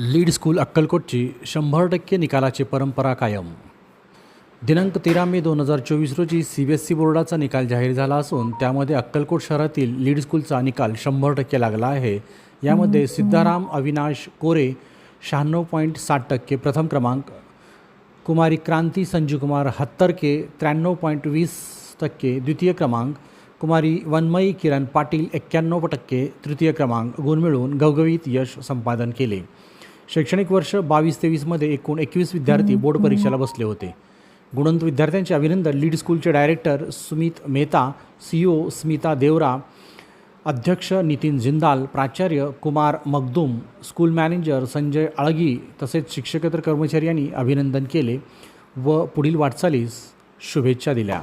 Lead school अक्कलकोटची शंभर टक्के निकालाची परंपरा कायम. दिनांक तेरा मे दोन हजार चोवीस रोजी सी बी एस सी बोर्डाचा निकाल जाहीर झाला असून त्यामध्ये अक्कलकोट शहरातील लीड स्कूलचा निकाल शंभर टक्के लागला आहे. यामध्ये सिद्धाराम अविनाश कोरे शहाण्णव पॉईंट साठ टक्के प्रथम क्रमांक कुमारी क्रांती संजीवकुमार हत्तरके त्र्याण्णव पॉईंट वीस टक्के द्वितीय क्रमांक कुमारी वन्मयी किरण पाटील एक्क्याण्णव टक्के तृतीय क्रमांक गुण मिळवून गवगवीत यश संपादन केले. शैक्षणिक वर्ष बावीस तेवीसमध्ये एकूण एकवीस विद्यार्थी बोर्ड परीक्षेला बसले होते. गुणवंत विद्यार्थ्यांचे अभिनंदन लीड स्कूलचे director Sumit Mehta C O Smita Devra अध्यक्ष नितीन जिंदाल प्राचार्य कुमार मगदूम स्कूल मॅनेजर संजय आळगी तसेच शिक्षकेतर कर्मचारी यांनी अभिनंदन केले व पुढील वाटचालीस शुभेच्छा दिल्या.